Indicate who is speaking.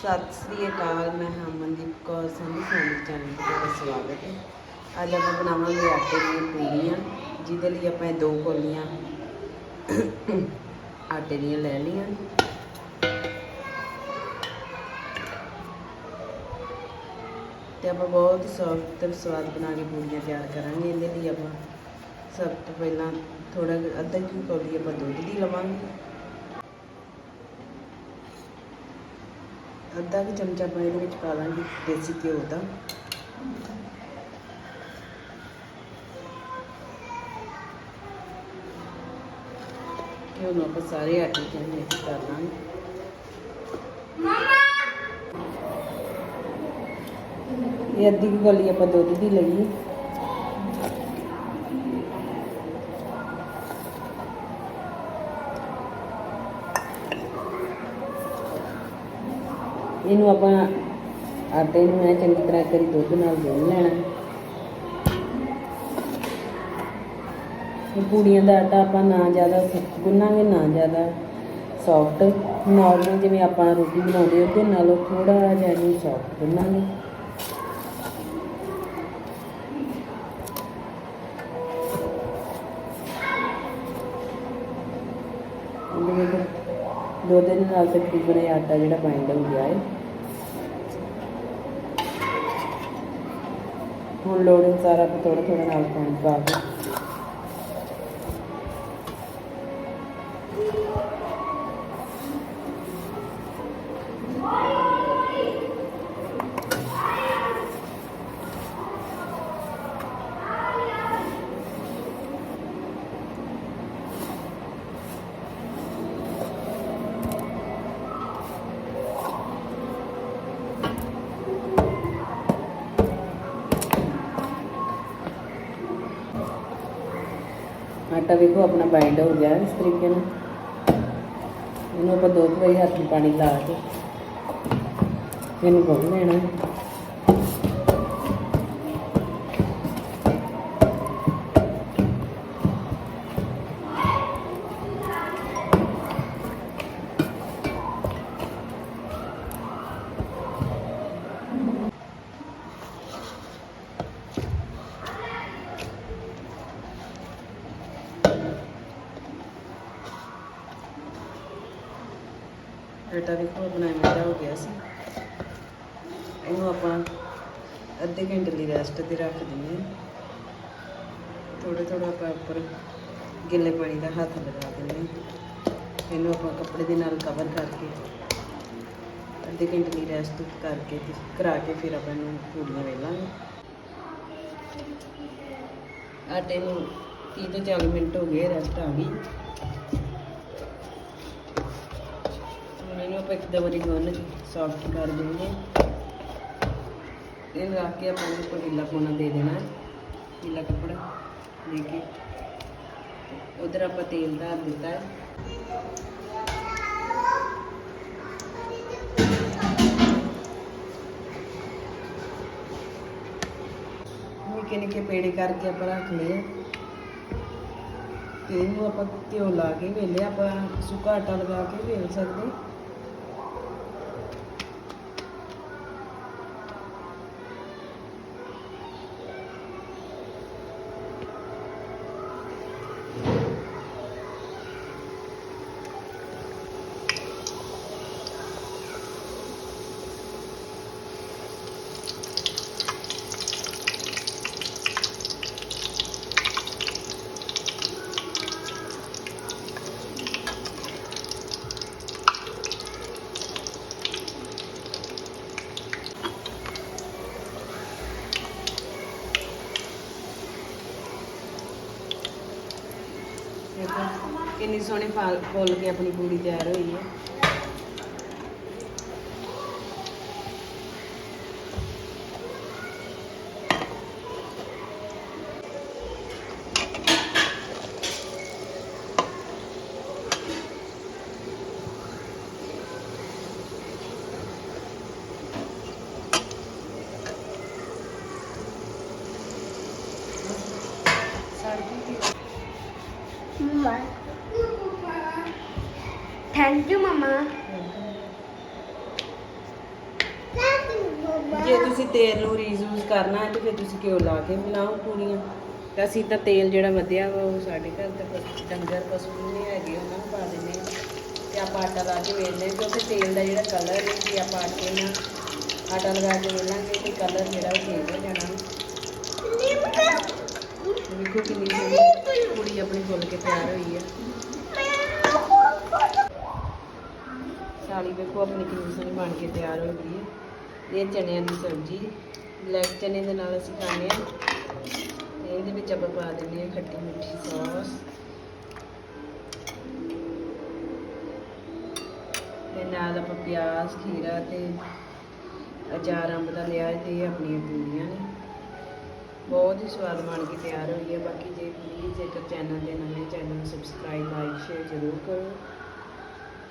Speaker 1: ਸਤਿ ਸ੍ਰੀ ਅਕਾਲ, ਮੈਂ ਹਾਂ ਅਮਨਦੀਪ ਕੌਰ ਸੰਧੂ ਫੈਮਿਲੀ ਚੈਨਲ ਤੇ ਤੁਹਾਡਾ ਸਵਾਗਤ ਹੈ। ਅੱਜ ਆਪਾਂ ਬਣਾਵਾਂਗੇ ਆਟੇ ਦੀਆਂ ਪੂਰੀਆਂ ਜਿਹਦੇ ਲਈ ਆਪਾਂ ਇਹ ਦੋ ਕੋਲੀਆਂ ਆਟੇ ਦੀਆਂ ਲੈ ਲਈਆਂ। ਤੇ ਆਪਾਂ ਬਹੁਤ ਸੌਫਟ ਤੇ ਸਵਾਦ ਬਣਾ ਕੇ ਪੂਰੀਆਂ ਤਿਆਰ ਕਰਾਂਗੇ। ਇਹਦੇ ਲਈ ਆਪਾਂ ਸਭ ਤੋਂ ਪਹਿਲਾਂ ਥੋੜਾ ਅੱਧਾ ਕੁ ਕੌਲੀ ਆਪਾਂ ਦੁੱਧ ਦੀ ਲਵਾਂਗੇ। ਅੱਧਾ ਕੁ ਚਮਚਾ ਆਪਾਂ ਇਹਦੇ ਵਿੱਚ ਪਾ ਦਾਂਗੇ ਦੇਸੀ ਘਿਓ ਦਾ। ਘਿਓ ਨੂੰ ਆਪਾਂ ਸਾਰੇ ਆਟੇ 'ਚ ਮਿਕਸ ਕਰ ਲਾਂਗੇ। ਇਹ ਅੱਧੀ ਗੋਲੀ ਆਪਾਂ ਦੁੱਧ ਦੀ ਲਈਏ। ਇਹਨੂੰ ਆਪਾਂ ਆਟੇ ਨੂੰ ਐ ਚੰਗੀ ਤਰ੍ਹਾਂ ਕਰੀ ਦੁੱਧ ਨਾਲ ਗੁੰਨ ਲੈਣਾ। ਇਹ ਪੂੜੀਆਂ ਦਾ ਆਟਾ ਆਪਾਂ ਨਾ ਜ਼ਿਆਦਾ ਸਖਤ ਗੁੰਨਾਂਗੇ, ਨਾ ਜ਼ਿਆਦਾ ਸੌਫਟ ਨਾਰਮਲ ਜਿਵੇਂ ਆਪਾਂ ਰੋਟੀ ਬਣਾਉਂਦੇ ਉਹਦੇ ਨਾਲੋਂ ਥੋੜਾ ਜਿਹਾ ਇਹਨੂੰ ਸੌਫਟ ਗੁੰਨਾਂਗੇ। ਦੁੱਧ ਦੇ ਨਾਲ ਤਕਰੀਬਨ ਆਟਾ ਜਿਹੜਾ ਬਾਈਂਡ ਹੋ ਗਿਆ ਹੈ ਹੁਣ ਲੋੜ ਅਨੁਸਾਰ ਆਪਾਂ ਥੋੜਾ ਥੋੜਾ ਨਾਲ ਪਾਣੀ ਪਾ ਕੇ ਆਟਾ ਵੇਖੋ ਆਪਣਾ ਬਾਈਂਡ ਹੋ ਗਿਆ ਇਸ ਤਰੀਕੇ ਨਾਲ। ਇਹਨੂੰ ਆਪਾਂ ਦੋ ਕੁ ਵਾਰੀ ਹੱਥ ਨੂੰ ਪਾਣੀ ਲਾ ਕੇ ਇਹਨੂੰ ਗੁੰਨ ਆਟਾ ਵੇਖੋ ਆਪਣਾ ਦਾ ਹੋ ਗਿਆ ਸੀ। ਇਹਨੂੰ ਆਪਾਂ ਅੱਧੇ ਘੰਟੇ ਲਈ ਰੈਸਟ ਤੇ ਰੱਖ ਦਿੰਦੇ ਹਾਂ। ਥੋੜਾ ਥੋੜਾ ਆਪਾਂ ਉੱਪਰ ਗਿੱਲੇ ਪਾਣੀ ਦਾ ਹੱਥ ਲਗਾ ਦਿੰਦੇ ਹਾਂ। ਇਹਨੂੰ ਆਪਾਂ ਕੱਪੜੇ ਦੇ ਨਾਲ ਕਵਰ ਕਰਕੇ ਅੱਧੇ ਘੰਟੇ ਲਈ ਰੈਸਟ ਕਰਕੇ ਕਰਾ ਕੇ ਫਿਰ ਆਪਾਂ ਇਹਨੂੰ ਪੂੜੀਆਂ ਵੇਲਾਂਗੇ ਆਟੇ ਨੂੰ 30 ਤੋਂ 40 ਮਿੰਟ ਹੋ ਗਏ ਰੈਸਟ ਆ ਗਈ। ਆਪਾਂ ਇੱਕ ਦੋ ਵਾਰੀ ਗੁੰਨ ਸੌਫਟ ਕਰ ਦੇਂਗੇ ਇਹ ਰੱਖ ਕੇ ਆਪਾਂ ਇਹਨੂੰ ਉੱਪਰ ਗਿੱਲਾ ਪਾਉਣਾ ਦੇ ਦੇਣਾ ਹੈ। ਕੱਪੜਾ ਦੇ ਕੇ। ਉਧਰ ਆਪਾਂ ਤੇਲ ਧਾਰ ਦਿੱਤਾ ਹੈ। ਨਿੱਕੇ ਨਿੱਕੇ ਪੇੜੇ ਕਰਕੇ ਆਪਾਂ ਰੱਖ ਲਏ ਤੇ ਇਹਨੂੰ ਆਪਾਂ ਘਿਓ ਲਾ ਕੇ ਵੇਲੇ ਆਪਾਂ ਸੁੱਕਾ ਆਟਾ ਲਗਾ ਕੇ ਵੇਲ ਸਕਦੇ ਦੇਖੋ ਕਿੰਨੀ ਸੋਹਣੀ ਫਲ ਫੁੱਲ ਕੇ ਆਪਣੀ ਪੂੜੀ ਤਿਆਰ ਹੋਈ ਹੈ
Speaker 2: Mama. Thank you, Mama.
Speaker 1: ਜੇ ਤੁਸੀਂ ਤੇਲ ਨੂੰ ਰੀਯੂਜ਼ ਕਰਨਾ ਹੈ ਤੇ ਫਿਰ ਤੁਸੀਂ ਘਿਓ ਲਾ ਕੇ ਬਣਾਓ ਪੂਰੀਆਂ। ਤਾਂ ਅਸੀਂ ਤਾਂ ਤੇਲ ਜਿਹੜਾ ਵਧਿਆ ਵਾ ਉਹ ਸਾਡੇ ਘਰ ਤੇ ਪਸ਼ੂ- ਡੰਗਰ ਪਸ਼ੂ ਨਹੀਂ ਹੈਗੇ ਉਹਨਾਂ ਨੂੰ ਪਾ ਦਿੰਦੇ ਹਾਂ। ਤੇ ਆਪਾਂ ਆਟਾ ਲਾ ਕੇ ਵੇਲਦੇ ਹਾਂ ਕਿਉਂਕਿ ਤੇਲ ਦਾ ਜਿਹੜਾ ਕਲਰ ਹੈ ਜੇ ਆਪਾਂ ਆਟੇ ਨਾਲ ਆਟਾ ਲਗਾ ਕੇ ਵੇਲਾਂਗੇ ਤੇ ਕਲਰ ਜਿਹੜਾ ਉਹ ਚੇਂਜ ਹੋ ਜਾਣਾ। ਵੇਖੋ ਕਿੰਨੀ ਸੋਹਣੀ ਕੁੜੀ ਆਪਣੀ ਫੁੱਲ ਕੇ ਤਿਆਰ ਹੋਈ ਹੈ ਸਾਲੀ ਵੇਖੋ, ਆਪਣੀ ਕਿੰਨੀ ਸੋਹਣੀ ਬਣ ਕੇ ਤਿਆਰ ਹੋ ਗਈ ਹੈ। ਇਹ ਚਣਿਆਂ ਦੀ ਸਬਜ਼ੀ, ਬਲੈਕ ਚਨੇ ਦੇ ਨਾਲ ਅਸੀਂ ਖਾਂਦੇ ਹਾਂ। ਤੇ ਇਹਦੇ ਵਿੱਚ ਆਪਾਂ ਪਾ ਦਿੰਦੇ ਹਾਂ ਖੱਟੀ ਮਿੱਠੀ ਸੌਸ। ਤੇ ਨਾਲ ਆਪਾਂ ਪਿਆਜ਼, ਖੀਰਾ ਤੇ ਅਚਾਰ, ਅੰਬ ਦਾ ਲਿਆ ਤੇ ਇਹ ਆਪਣੀਆਂ ਪੂਰੀਆਂ ਨੇ। ਬਹੁਤ ਹੀ ਸਵਾਦ ਬਣ ਕੇ ਤਿਆਰ ਹੋਈ ਹੈ। ਬਾਕੀ ਜੇ ਪਲੀਜ਼ ਜੇਕਰ ਚੈਨਲ ਦੇ ਨਵੇਂ ਚੈਨਲ ਨੂੰ ਸਬਸਕ੍ਰਾਈਬ ਲਾਈਕ ਸ਼ੇਅਰ ਜ਼ਰੂਰ ਕਰੋ।